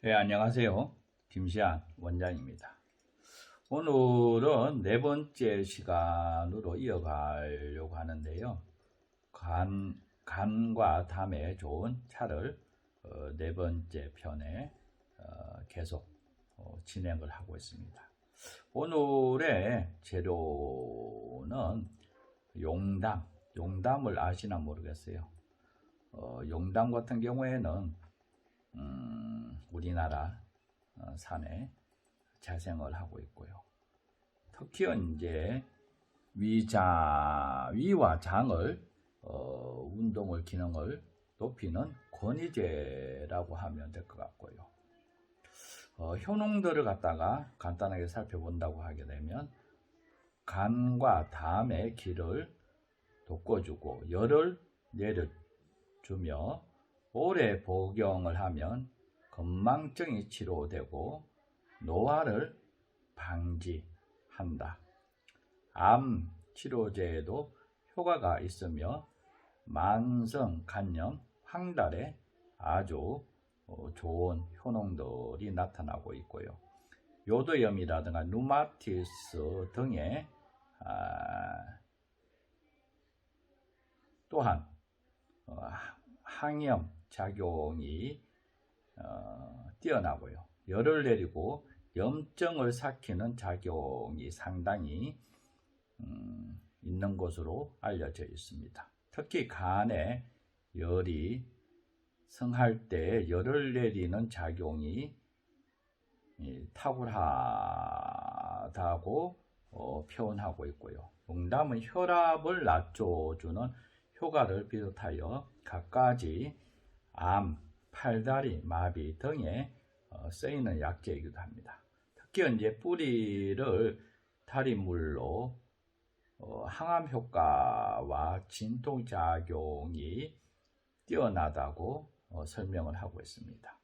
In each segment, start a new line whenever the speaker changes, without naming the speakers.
네, 안녕하세요. 김시안 원장입니다. 오늘은 네 번째 시간으로 이어가려고 하는데요. 간, 간과 담에 좋은 차를 어, 네 번째 편에 어, 계속 어, 진행을 하고 있습니다. 오늘의 재료는 용담, 용담을 아시나 모르겠어요. 어, 용담 같은 경우에는 음, 우리나라 어, 산에 자생을 하고 있고요. 특히 이제 위자 위와 장을 어, 운동을 기능을 높이는 권위제라고 하면 될 것 같고요. 어, 효능들을 갖다가 간단하게 살펴본다고 하게 되면 간과 담의 기를 돋궈주고 열을 내려주며 오래 복용을 하면 건망증이 치료되고 노화를 방지한다. 암 치료제에도 효과가 있으며 만성 간염, 황달에 아주 어, 좋은 효능들이 나타나고 있고요. 요도염이라든가 루마티스 등의 아, 또한 어, 항염 작용이 어, 뛰어나고요. 열을 내리고 염증을 삭히는 작용이 상당히 음, 있는 것으로 알려져 있습니다. 특히 간에 열이 성할 때 열을 내리는 작용이 이, 탁월하다고 어, 표현하고 있고요. 용담은 혈압을 낮춰주는 효과를 비롯하여 갖가지 암, 팔다리, 마비 등에 어, 쓰이는 약재이기도 합니다. 특히 이제 뿌리를 다리물로 어, 항암 효과와 진통 작용이 뛰어나다고 어, 설명을 하고 있습니다.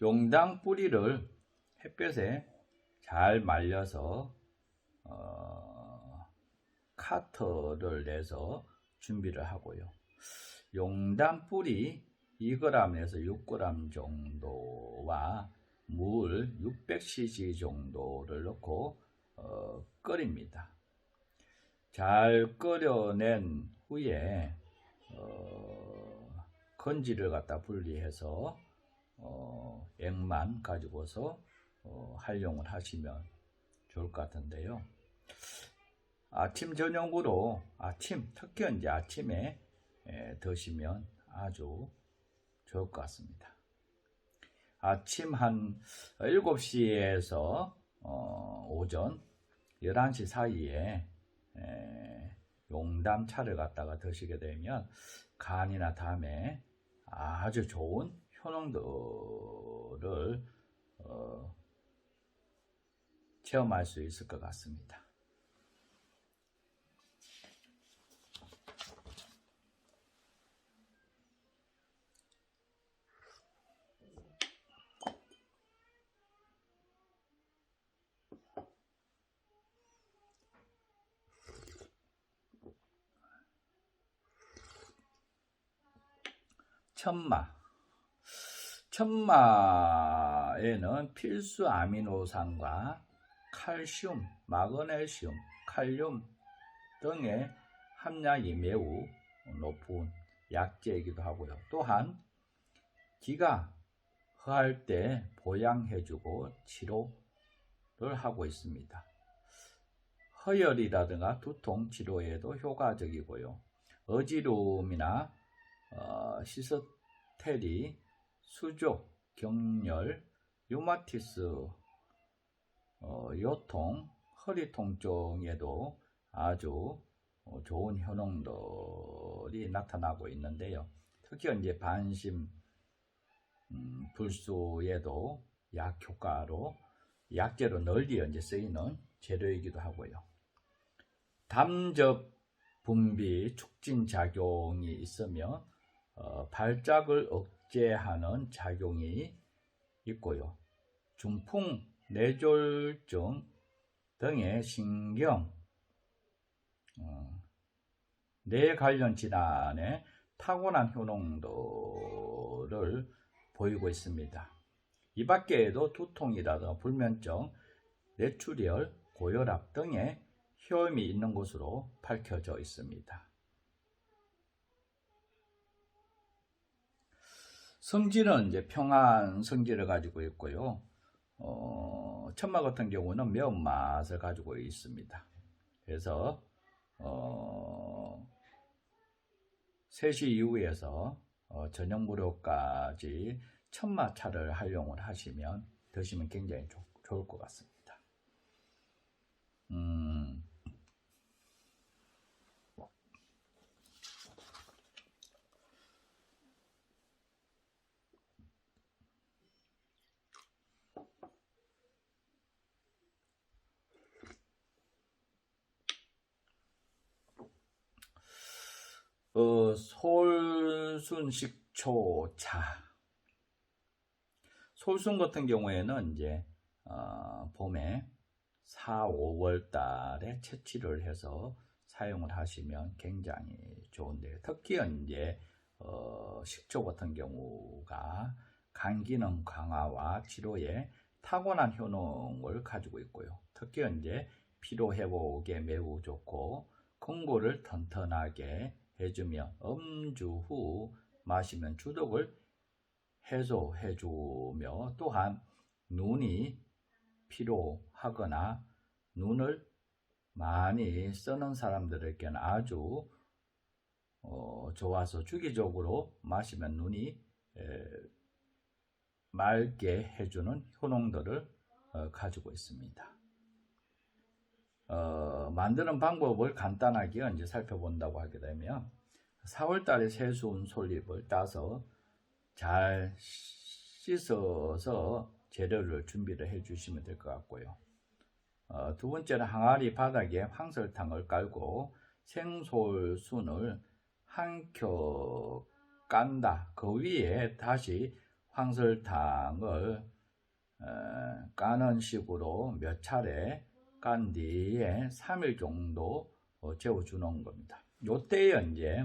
용당 뿌리를 햇볕에 잘 말려서 어, 카터를 내서 준비를 하고요. 용당 뿌리 2g에서 6g 정도와 물 600cc 정도를 넣고 어, 끓입니다. 잘 끓여낸 후에 어, 건지를 갖다 분리해서 어, 액만 가지고서 어, 활용을 하시면 좋을 것 같은데요. 아침 저녁으로 아침 특히 이제 아침에 에, 드시면 아주 좋을 것 같습니다. 아침 한 7시에서 어, 오전 11시 사이에 에, 용담 차를 갖다가 드시게 되면 간이나 담에 아주 좋은 효능들을 어, 체험할 수 있을 것 같습니다. 천마 천마에는 필수 아미노산과 칼슘, 마그네슘, 칼륨 등의 함량이 매우 높은 약재이기도 하고요. 또한 기가 허할 때 보양해주고 치료를 하고 있습니다. 허열이라든가 두통 치료에도 효과적이고요. 어지러움이나 어, 시스테리 수족, 경열, 유마티스, 어, 요통, 허리 통증에도 아주 어, 좋은 효능들이 나타나고 있는데요. 특히 이제 반심 음, 불수에도 약 효과로 약재로 널리 이제 쓰이는 재료이기도 하고요. 담접 분비 촉진 작용이 있으며 어, 발작을 억 제하는 작용이 있고요. 중풍, 뇌졸중 등의 신경, 어, 뇌 관련 질환에 타고난 효능도를 보이고 있습니다. 이 밖에도 두통이라든가 불면증, 뇌출혈, 고혈압 등의 효험이 있는 것으로 밝혀져 있습니다. 성질은 이제 평안 성질을 가지고 있고요. 어, 천마 같은 경우는 매운맛을 가지고 있습니다. 그래서 어, 3시 이후에서 어, 저녁 무료까지 천마차를 활용을 하시면 드시면 굉장히 좋, 좋을 것 같습니다. 음, 어, 솔순식초차. 솔순 같은 경우에는 이제 어, 봄에 4, 5월 달에 채취를 해서 사용을 하시면 굉장히 좋은데요. 특히 이제 어, 식초 같은 경우가 간 기능 강화와 치료에 타고난 효능을 가지고 있고요. 특히 이제 피로 회복에 매우 좋고 근골을 튼튼하게 해주며 음주 후 마시면 주독을 해소해주며 또한 눈이 피로하거나 눈을 많이 쓰는 사람들에게는 아주 어, 좋아서 주기적으로 마시면 눈이 에, 맑게 해주는 효능들을 어, 가지고 있습니다. 어, 만드는 방법을 간단하게 이제 살펴본다고 하게 되면 4월달에 세수운 솔잎을 따서 잘 씻어서 재료를 준비를 해 주시면 될 것 같고요. 어, 두 번째는 항아리 바닥에 황설탕을 깔고 생솔순을 한 켜 깐다. 그 위에 다시 황설탕을 어, 까는 식으로 몇 차례 깐 뒤에 3일 정도 어, 재워주는 겁니다. 요때에 이제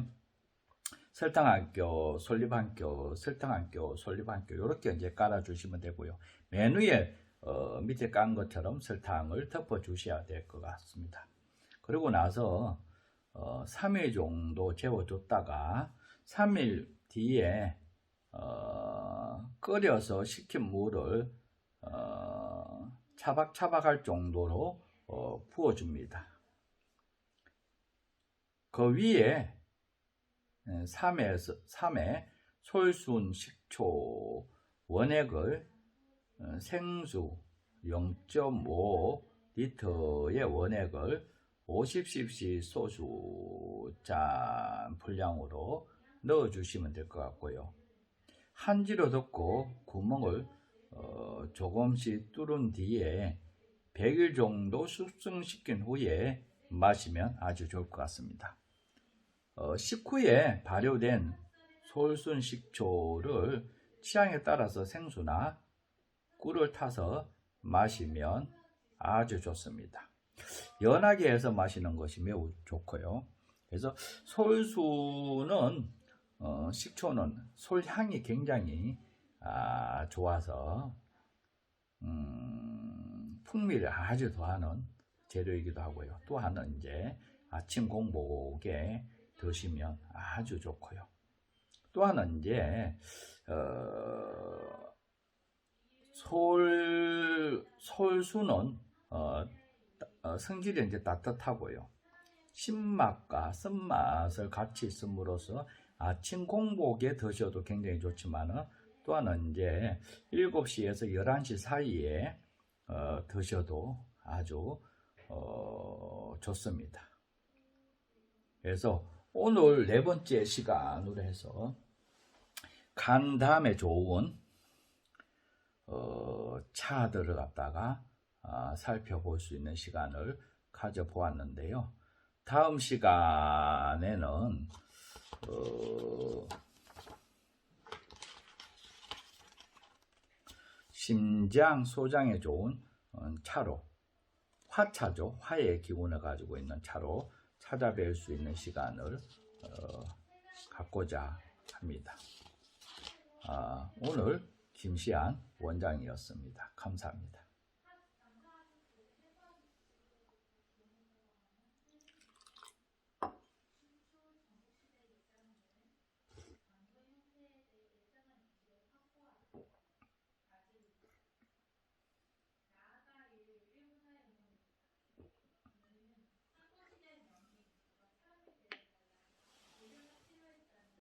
설탕 한 껴, 솔잎 한 껴, 설탕 한 껴, 솔잎 한 껴, 이렇게 이제 깔아주시면 되고요. 맨 위에 어, 밑에 깐 것처럼 설탕을 덮어 주셔야 될 것 같습니다. 그리고 나서 어, 3일 정도 재워줬다가 3일 뒤에 어, 끓여서 식힌 물을 어, 차박차박할 정도로 어, 부어줍니다. 그 위에 3회, 3회 솔순 식초 원액을 어, 생수 0.5 리터의 원액을 50cc 소주 잔 분량으로 넣어 주시면 될 것 같고요. 한지로 덮고 구멍을 어, 조금씩 뚫은 뒤에 100일 정도 숙성시킨 후에 마시면 아주 좋을 것 같습니다. 어, 식후에 발효된 솔순 식초를 취향에 따라서 생수나 꿀을 타서 마시면 아주 좋습니다. 연하게 해서 마시는 것이 매우 좋고요. 그래서 솔수는 어, 식초는 솔향이 굉장히 아, 좋아서 음, 풍미를 아주 더하는 재료이기도 하고요. 또 하나는 이제 아침 공복에 드시면 아주 좋고요. 또 하나는 이제 어, 솔 솔수는 어, 어, 성질이 이제 따뜻하고요. 신맛과 쓴맛을 같이 있음으로써 아침 공복에 드셔도 굉장히 좋지만은 또 하나는 이제 7시에서 11시 사이에 어, 드셔도 아주 어, 좋습니다. 그래서 오늘 네 번째 시간으로 해서 간 다음에 좋은 어, 차들을 갖다가 어, 살펴볼 수 있는 시간을 가져보았는데요. 다음 시간에는 어, 심장 소장에 좋은 어, 차로 화차죠. 화의 기운을 가지고 있는 차로 찾아뵐 수 있는 시간을 어, 갖고자 합니다. 아, 오늘 김시안 원장이었습니다. 감사합니다.